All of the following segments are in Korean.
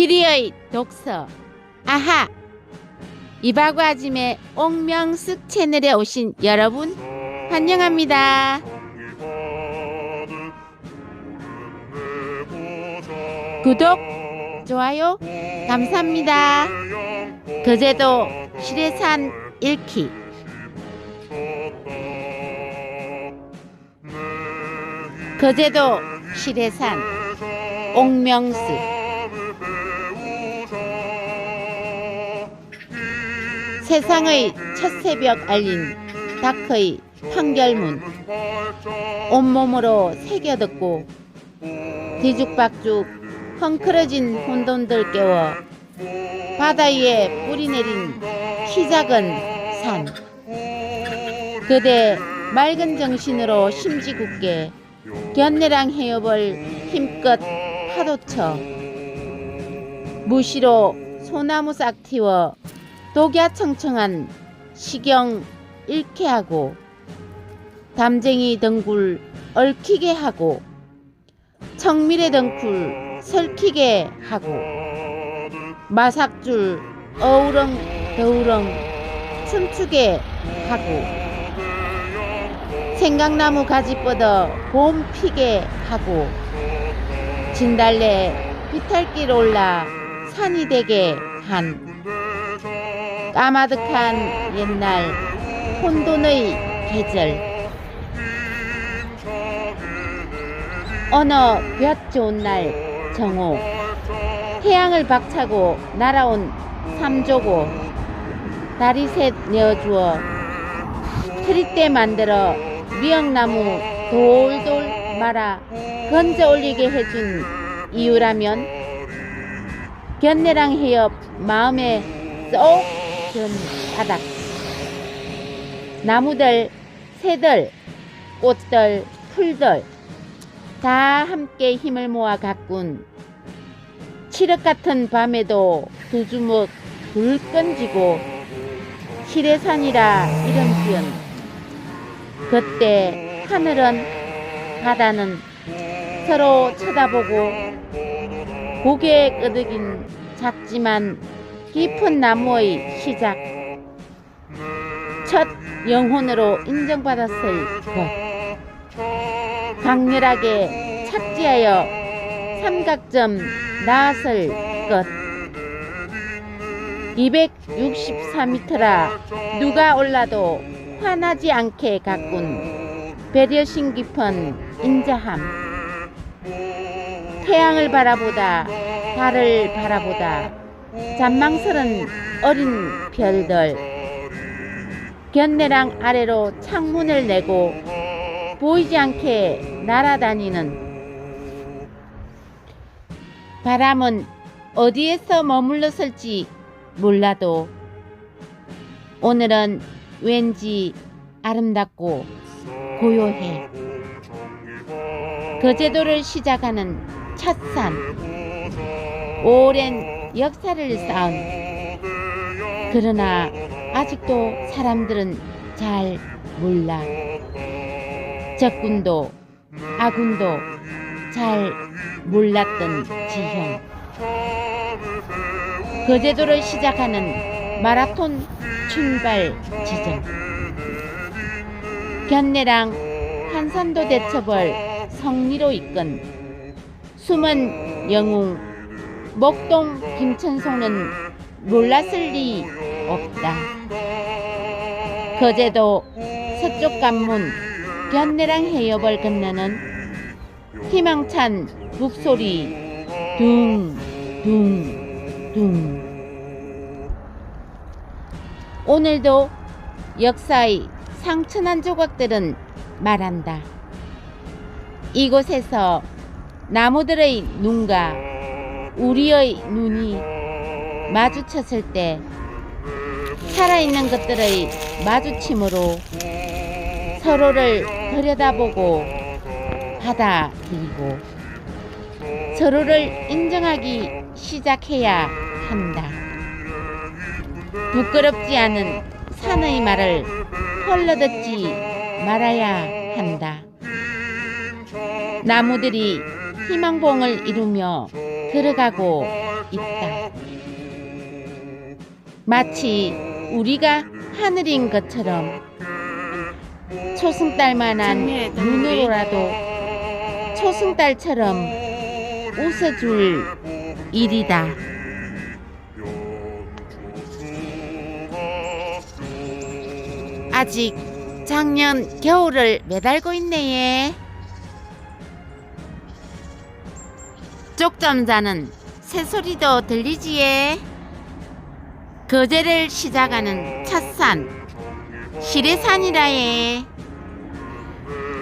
길이의 독서 아하 이바구 아짐의 옥명숙 채널에 오신 여러분 환영합니다. 구독 좋아요 감사합니다. 그제도 실내산 읽기 그제도 실내산 옥명숙 세상의 첫 새벽 알린 닭의 판결문. 온몸으로 새겨듣고 뒤죽박죽 헝클어진 혼돈들 깨워 바다 위에 뿌리 내린 키 작은 산. 그대 맑은 정신으로 심지 굳게 견내랑 해협을 힘껏 파도쳐 무시로 소나무 싹 틔워 독야청청한 시경 잃게 하고 담쟁이 덩굴 얽히게 하고 청미래 덩굴 설키게 하고 마삭줄 어우렁 더우렁 춤추게 하고 생강나무 가지 뻗어 봄 피게 하고 진달래 비탈길 올라 산이 되게 한 까마득한 옛날 혼돈의 계절. 어느 볕 좋은 날 정오. 태양을 박차고 날아온 삼조고. 다리 셋 내어주어 트리대 만들어 미역나무 돌돌 말아 건져 올리게 해준 이유라면 견내랑 해협 마음에 쏙 든 바닥. 나무들 새들 꽃들 풀들 다 함께 힘을 모아 가꾼 칠흑 같은 밤에도 두 주먹 불 끈지고 시래산이라 이름 지은 그때 하늘은 바다는 서로 쳐다보고 고개 끄덕인 작지만 깊은 나무의 시작. 첫 영혼으로 인정받았을 것. 강렬하게 착지하여 삼각점 나았을 것. 264m라 누가 올라도 화나지 않게 가꾼 배려심 깊은 인자함. 태양을 바라보다 달을 바라보다 잔망스런 어린 별들 견내랑 아래로 창문을 내고 보이지 않게 날아다니는 바람은 어디에서 머물렀을지 몰라도 오늘은 왠지 아름답고 고요해. 거제도를 시작하는 첫산 오랜 역사를 쌓은. 그러나 아직도 사람들은 잘 몰라. 적군도 아군도 잘 몰랐던 지형. 거제도를 시작하는 마라톤 출발 지점. 견내랑 한산도 대첩을 성리로 이끈 숨은 영웅 목동 김천송은 몰랐을 리 없다. 거제도 서쪽 관문 견내랑 해협을 건너는 희망찬 북소리 둥둥둥 오늘도 역사의 상처난 조각들은 말한다. 이곳에서 나무들의 눈과 우리의 눈이 마주쳤을 때 살아있는 것들의 마주침으로 서로를 들여다보고 받아들이고 서로를 인정하기 시작해야 한다. 부끄럽지 않은 산의 말을 헐러듣지 말아야 한다. 나무들이 희망봉을 이루며 들어가고 있다. 마치 우리가 하늘인 것처럼 초승달만한 눈으로라도 초승달처럼 웃어줄 일이다. 아직 작년 겨울을 매달고 있네. 쪽 점자는 새소리도 들리지예. 거제를 시작하는 첫산 시래산이라예.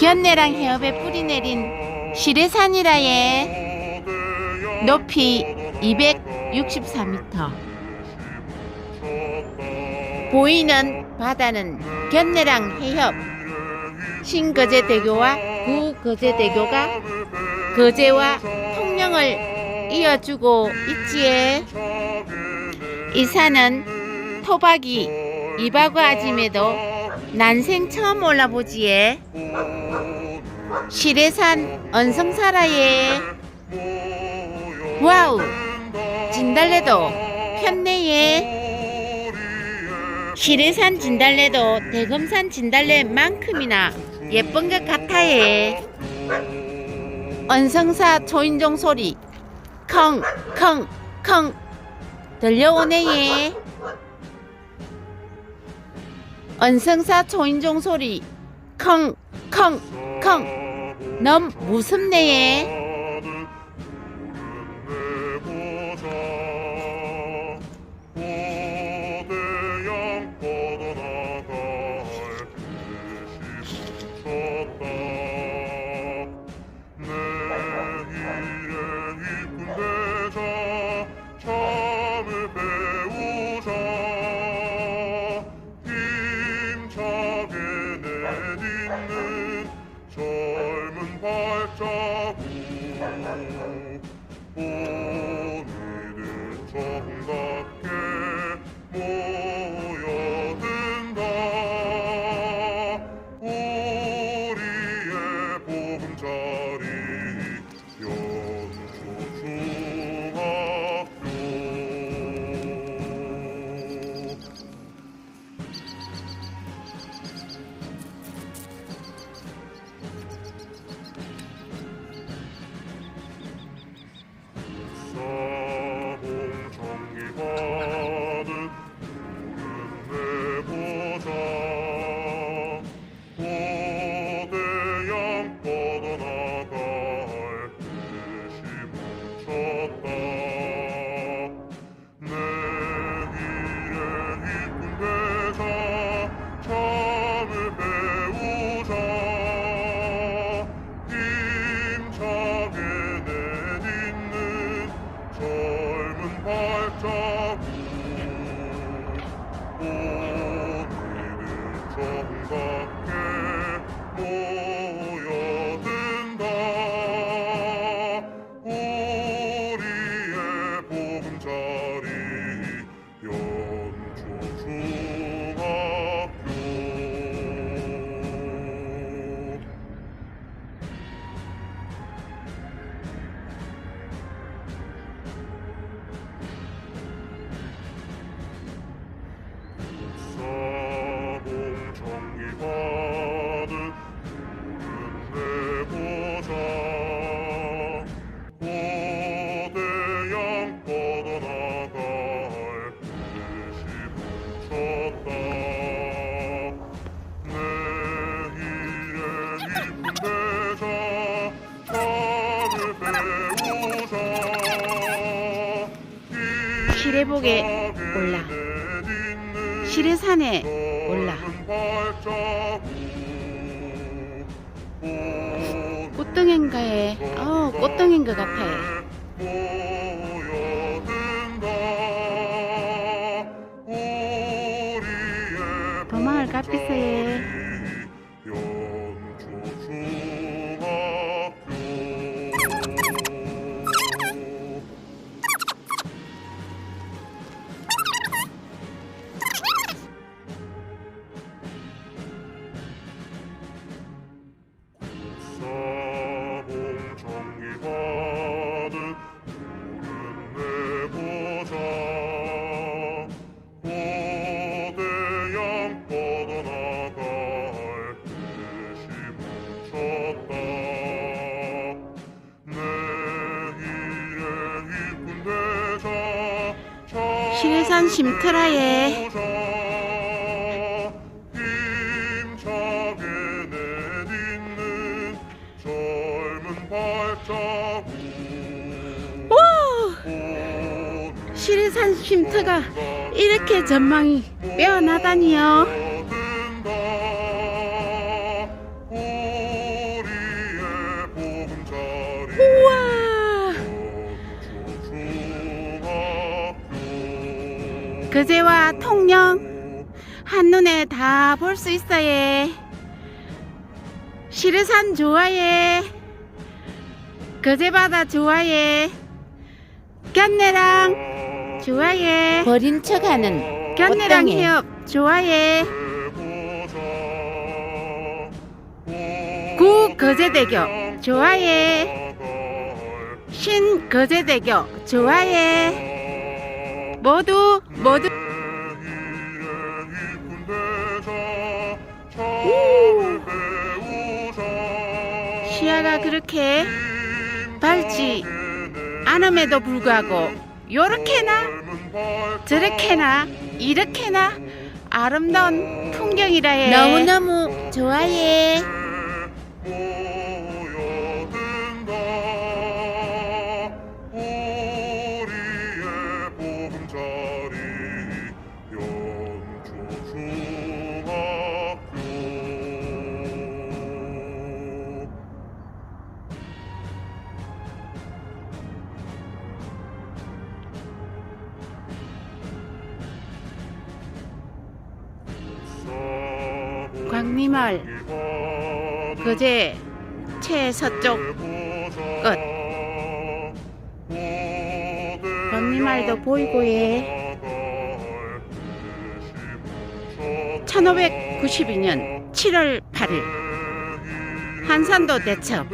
견내랑 해협에 뿌리 내린 시래산이라예. 높이 264m. 보이는 바다는 견내랑 해협, 신거제대교와 구거제대교가 거제와 통영을 이어주고 있지에 이 산은 토박이 이바구 아짐에도 난생 처음 올라보지에 시래산 언성사라에 와우 진달래도 폈네예 시래산 진달래도 대금산 진달래만큼이나 예쁜 것 같아예 언성사 초인종 소리. 컹컹컹. 들려오네 예 언성사 초인종 소리. 컹컹컹. 너무 무섭네 예 젊은 시래복에 올라. 시래산에 올라. 꽃등인가에 어 꽃등인 것 같아. 깎이세 연 발자국 오! 오늘 시내산 쉼터가 이렇게 전망이 빼어나다니요. 그제와 통영 한눈에 다 볼 수 있어요. 시르산 좋아해. 거제바다 좋아해. 견내랑 좋아해. 버린 척하는 견내랑 꽃당에 해협 좋아해. 구 거제대교 좋아해. 신 거제대교 좋아해. 모두 모두. 시야가 그렇게 밝지 않음에도 불구하고 요렇게나 저렇게나 이렇게나 아름다운 풍경이라 해. 너무너무 좋아해 광림마을 거제 최서쪽 끝. 광림마을도 보이고 해. 1592년 7월 8일 한산도 대첩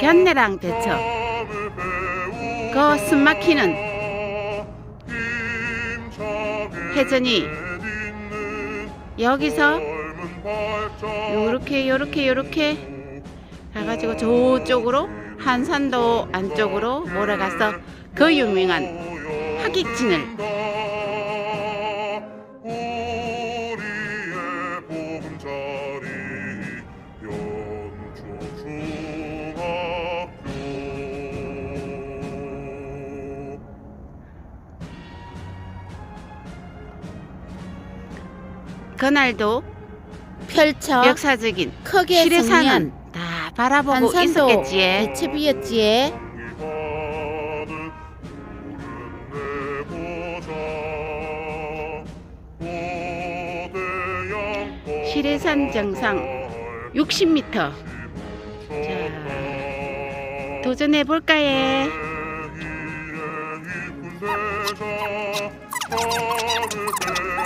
견내랑 대첩 그 숨막히는 해전이 여기서 요렇게 요렇게 요렇게 가가지고 저쪽으로 한산도 안쪽으로 몰아가서 그 유명한 하객진을 그날도 펼쳐 역사적인 크게 시래산은 성리한 다 바라보고 한산도 있었겠지. 대첩이었지에 시래산 정상 60m. 자, 도전해 볼까요? 힘차게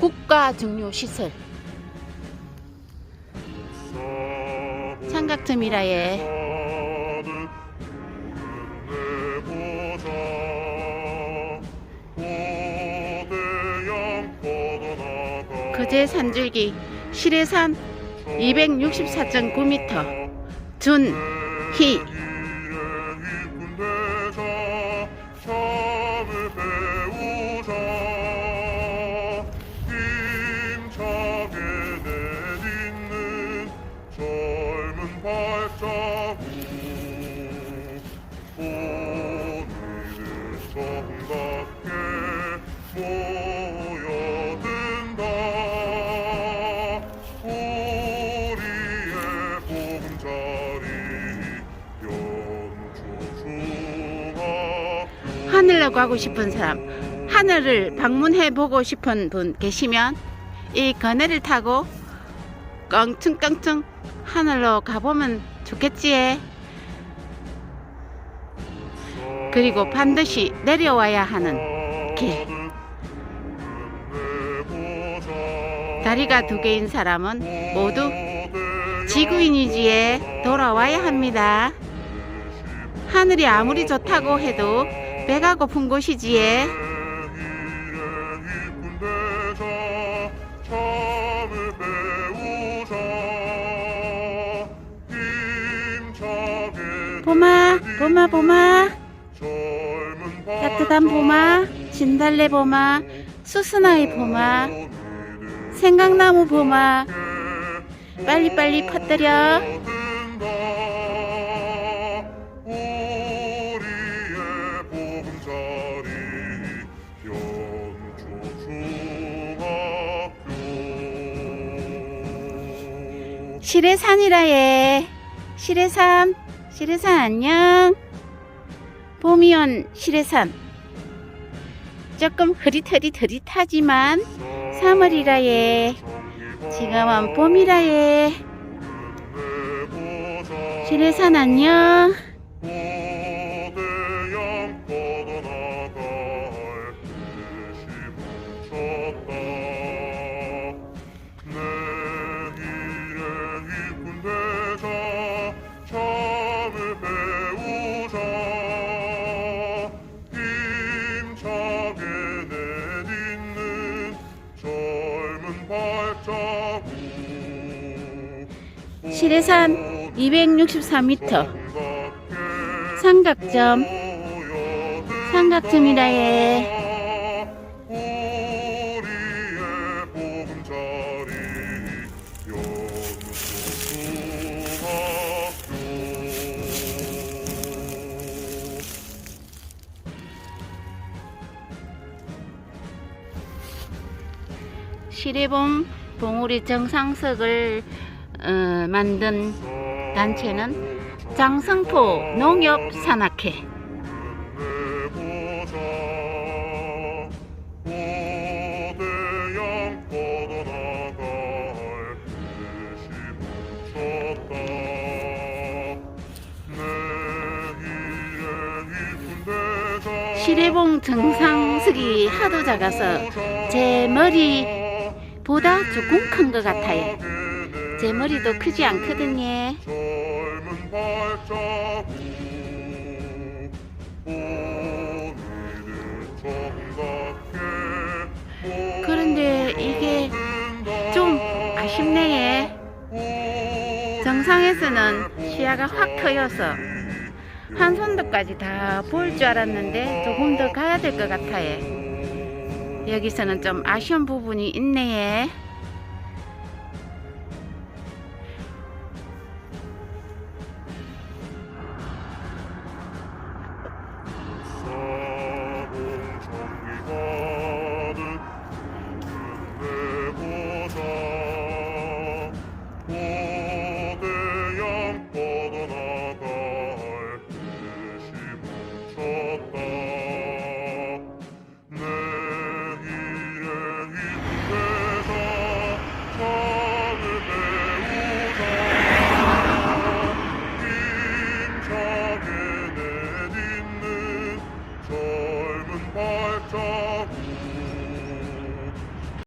국가 중요 시설. 삼각점이라에 거제 산줄기 시래산 264.9m 준희 하늘로 가고 싶은 사람, 하늘을 방문해 보고 싶은 분 계시면 이 거네를 타고 껑충껑충 하늘로 가보면 좋겠지. 그리고 반드시 내려와야 하는 길. 다리가 두 개인 사람은 모두 지구인이지에 돌아와야 합니다. 하늘이 아무리 좋다고 해도 배가 고픈 곳이지에. 봄아, 봄아, 봄아, 따뜻한 봄아, 진달래 봄아, 수스나이 봄아, 생강나무 봄아, 빨리빨리 퍼뜨려. 시래산이라예. 시래산, 시래산 안녕. 봄이 온 시래산. 조금 흐릿흐릿흐릿하지만 3월이라예. 지금은 봄이라예. 시래산 안녕. 시래산 264m. 삼각점. 연초중학교 시래봄 봉우리 정상석을 어, 만든 단체는 장성포 이쁜 대자 시래봉 정상석이 하도 작아서 제 머리보다 조금 큰 것 같아요. 제 머리도 크지 않거든요. 젊은 발자국 오늘은 정각해 그런데 이게 좀 아쉽네. 정상에서는 시야가 확 트여서 한 손도까지 다볼줄 알았는데 조금 더 가야 될 것 같아요. 여기서는 좀 아쉬운 부분이 있네.